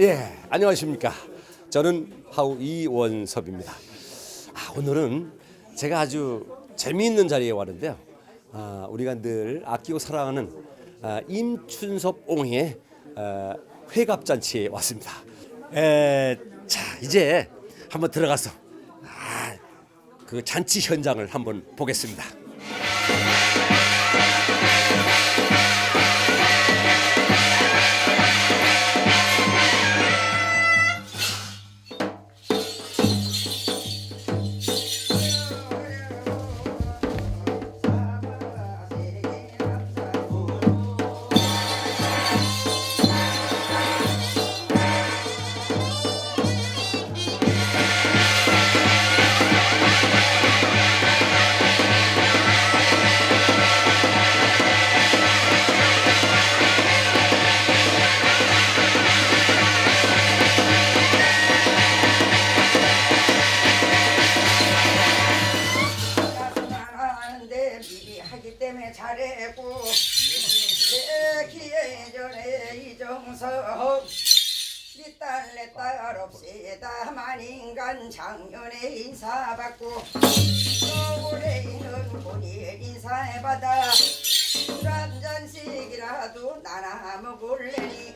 예, 안녕하십니까. 저는 하우 이원섭입니다. 아, 오늘은 제가 아주 재미있는 자리에 왔는데요. 아, 우리가 늘 아끼고 사랑하는 아, 임춘섭 옹의 아, 회갑잔치에 왔습니다. 에, 자, 이제 한번 들어가서 아, 그 잔치 현장을 한번 보겠습니다. 미리 하기 때문에 잘했고. 내 기회 전에 이정석. 니딸 내 딸 없이 다만 인간 작년에 인사받고 올해는 본인 인사해받아 술 한 잔씩이라도 나나 먹을래니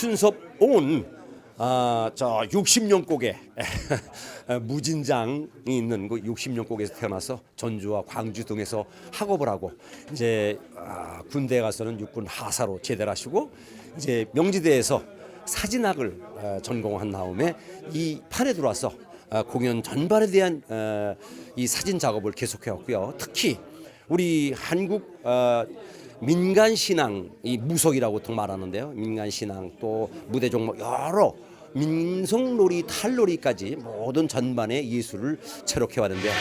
춘섭 옹은 아, 저 60년 곡에 무진장이 있는 그 60년 곡에서 태어나서 전주와 광주 등에서 학업을 하고 이제 아, 군대에 가서는 육군 하사로 제대를 하시고 이제 명지대에서 사진학을 어, 전공한 다음에 이 판에 들어와서 어, 공연 전반에 대한 어, 이 사진 작업을 계속해 왔고요. 특히 우리 한국 어, 민간 신앙 이 무속이라고 보통 말하는데요. 민간 신앙 또 무대 종목 여러 민속놀이, 탈놀이까지 모든 전반의 예술을 체록해 왔는데요.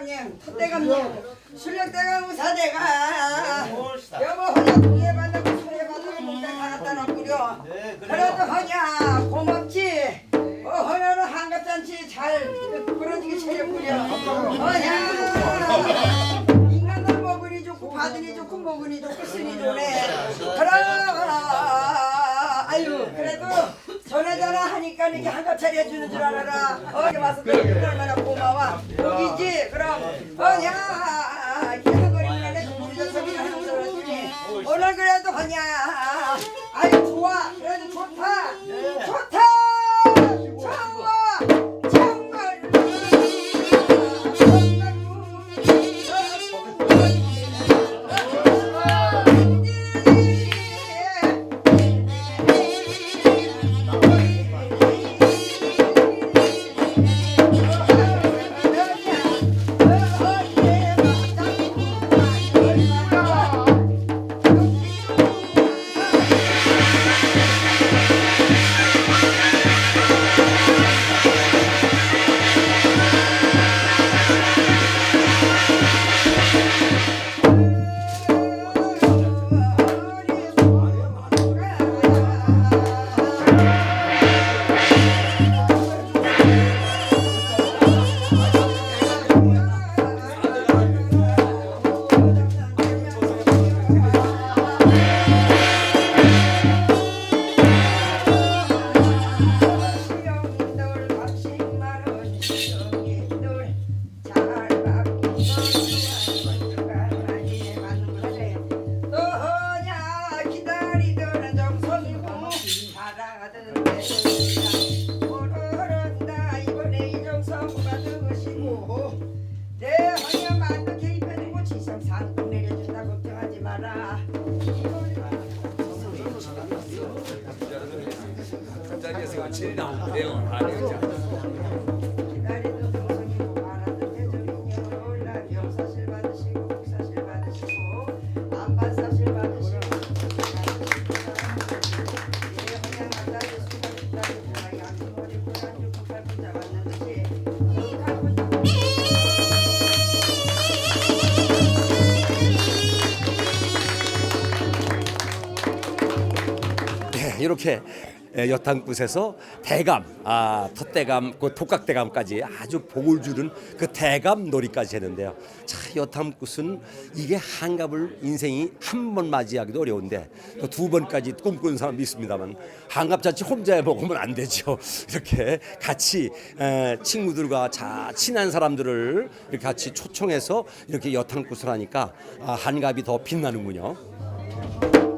대감님, 토대감님, 술력 대감 사대가 여보 혼자 구해받는 구해받는 목장 다 갖다 놓고요. 그래도 허냐 고맙지. 어, 허냐는 한갑잔치 잘 부러지게 차렸구려. 허냐. 인간들 먹으니 좋고 받으니 좋고 먹으니 좋고 쓰니 좋네. 그라 아유 그래도 전에잖아 하니까 이게 한갑 차려주는 줄 알아라. 어디 와서 또 얼마나 고마워 여기지? 그럼. 어냐 오늘 그래도 하냐? 아유 좋아. 그래도 좋다. 좋다 이렇게 에, 여탕굿에서 대감, 아, 텃대감, 그 독각대감까지 아주 복을 주는 그 대감 놀이까지 했는데요. 자, 여탕굿은 이게 한갑을 인생이 한 번 맞이하기도 어려운데 또두 번까지 꿈꾸는 사람도 있습니다만 한갑 자체 혼자 해 먹으면 안 되죠. 이렇게 같이 에, 친구들과 자 친한 사람들을 이렇게 같이 초청해서 이렇게 여탕굿을 하니까 아, 한갑이 더 빛나는군요.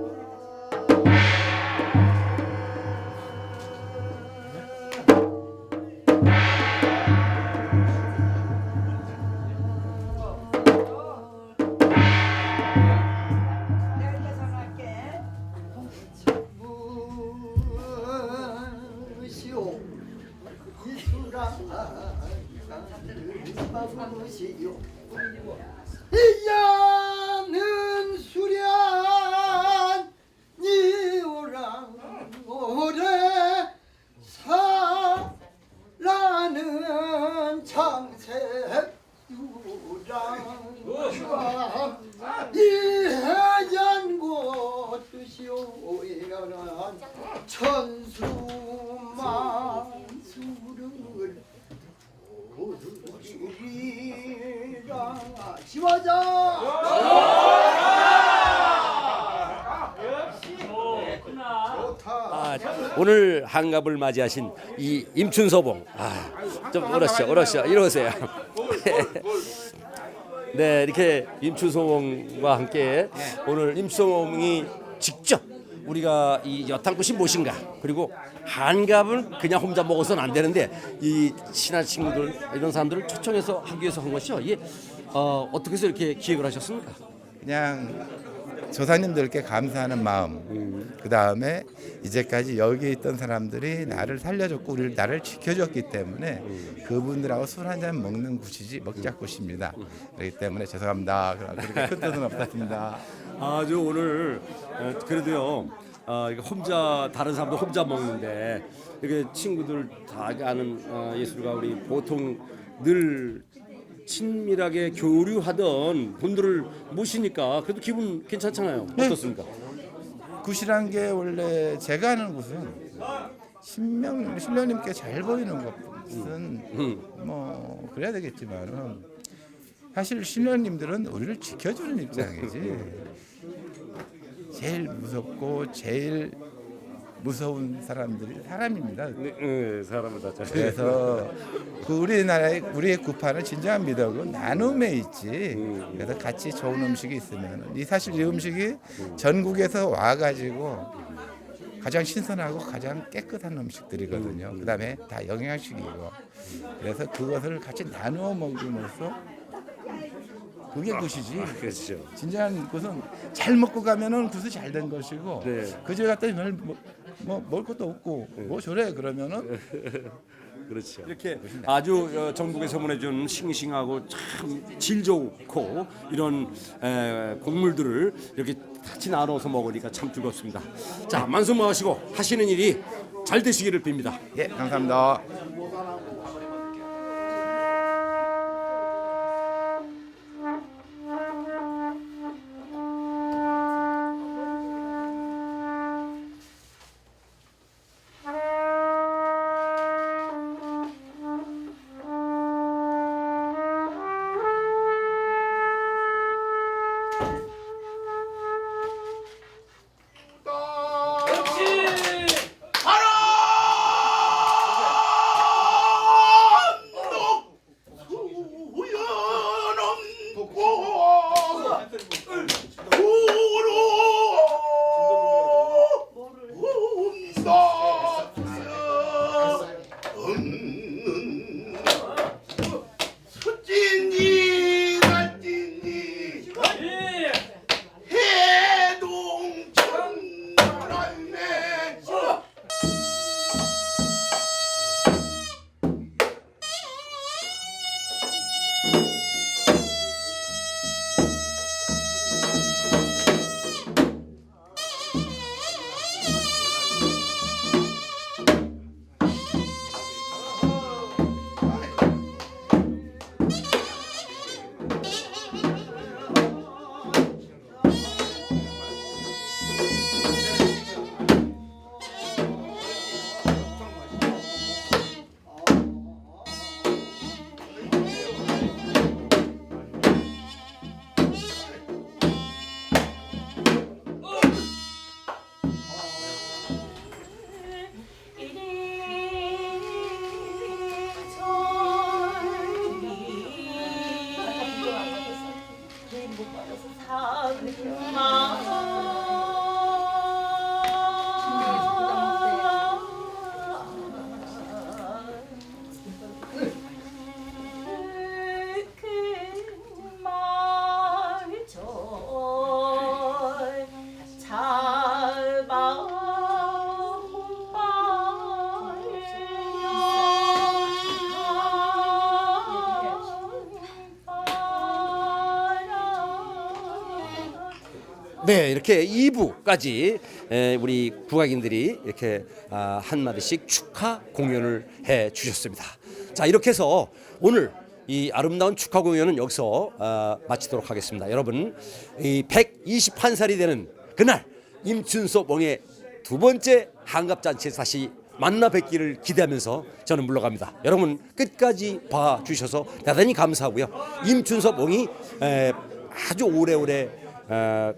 지화자 아, 오늘 한갑을 맞이하신 이 임춘서봉. 아, 좀 어르시죠 어르시죠 이러세요. 네 이렇게 임춘서봉과 함께 오늘 임춘서봉이 직접 우리가 이 여탕굿이 무엇인가 그리고 한갑은 그냥 혼자 먹어서는 안 되는데 이 친한 친구들 이런 사람들을 초청해서 하기 위해서 한 것이요 이게 어, 어떻게 해서 이렇게 기획을 하셨습니까? 그냥 조상님들께 감사하는 마음 그 다음에 이제까지 여기 있던 사람들이 나를 살려줬고 우리를 나를 지켜줬기 때문에 그분들하고 술 한 잔 먹는 곳이지 먹자 곳입니다 그렇기 때문에 죄송합니다 그렇게 큰 뜻은 없었습니다 아주 오늘 어, 그래도요. 어, 이거 혼자 다른 사람도 혼자 먹는데 이게 친구들 다 아는 어, 예술가 우리 보통 늘 친밀하게 교류하던 분들을 모시니까 그래도 기분 괜찮잖아요. 어떻습니까? 굿이란 게 원래 제가 아는 굿은 신명 신령님께 잘 보이는 것은 뭐 그래야 되겠지만은 사실 신령님들은 우리를 지켜주는 입장이지. 제일 무섭고 제일 무서운 사람들이 사람입니다. 네, 사람을 다 그래서 그 우리나라의 우리의 구파는 진정한 미덕은 나눔에 있지. 그래서 같이 좋은 음식이 있으면 이 사실 이 음식이 전국에서 와가지고 가장 신선하고 가장 깨끗한 음식들이거든요. 그다음에 다 영양식이고 그래서 그것을 같이 나누어 먹음으로써 그게 굿이지. 그렇죠. 진정한 것은 잘 먹고 가면은 굿이 잘 된 것이고 네. 그저 갖다 별 뭐, 먹을 것도 없고 뭐 저래 그러면은 그렇죠. 이렇게 아주 어, 전국에 소문해 준 싱싱하고 참 질 좋고 이런 에, 곡물들을 이렇게 같이 나눠서 먹으니까 참 즐겁습니다. 자 만수무하시고 하시는 일이 잘 되시기를 빕니다. 예 감사합니다. Havma 네, 이렇게 2부까지 우리 국악인들이 이렇게 아, 한 마디씩 축하 공연을 해 주셨습니다. 자, 이렇게 해서 오늘 이 아름다운 축하 공연은 여기서 아, 마치도록 하겠습니다. 여러분, 이 121살이 되는 그날 임춘섭 왕의 두 번째 한갑 잔치에 다시 만나 뵙기를 기대하면서 저는 물러갑니다. 여러분 끝까지 봐 주셔서 대단히 감사하고요. 임춘섭 에, 아주 오래오래 어,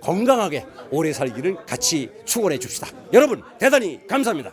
건강하게 오래 살기를 같이 축원해 줍시다. 여러분 대단히 감사합니다.